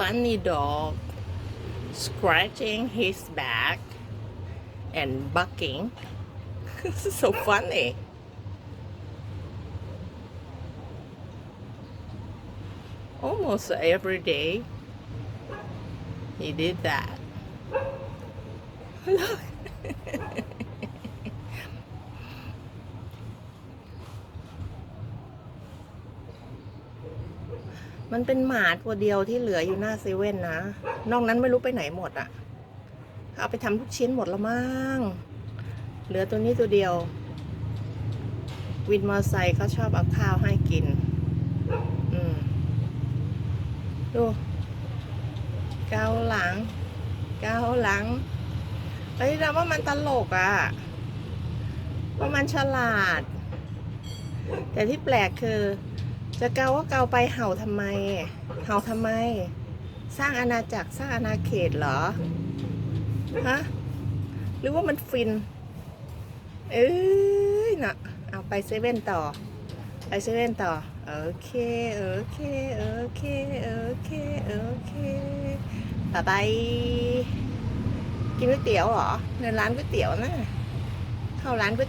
funny dog scratching his back and bucking. this is so funny. Almost every day he did that. Look. มันเป็นหมาตัวเดียวที่เหลืออยู่หน้าเซเว่นนะ นอกนั้นไม่รู้ไปไหนหมดอะเอาไปทำทุกชิ้นหมดแล้วมั้ง เหลือตัวนี้ตัวเดียว วินมอเตอร์ไซค์เขาชอบเอาข้าวให้กิน อืม ดูเกาหลังเกาหลังเฮ้ยเราว่ามันตลกอะว่ามันฉลาด แต่ที่แปลกคือ จะเกาก็เกาไปเห่าทำไม เห่าทำไม สร้างอาณาจักรสร้างอาณาเขตเหรอ ฮะ หรือว่ามันฟิน เอ้ยน่ะเอาไปเซเว่นต่อ ไปเซเว่นต่อ โอเค โอเค โอเค โอเค โอเคบายบายกินก๋วยเตี๋ยวเหรอในร้านก๋วยเตี๋ยวนะ เข้าร้านก๋วยเตี๋ยว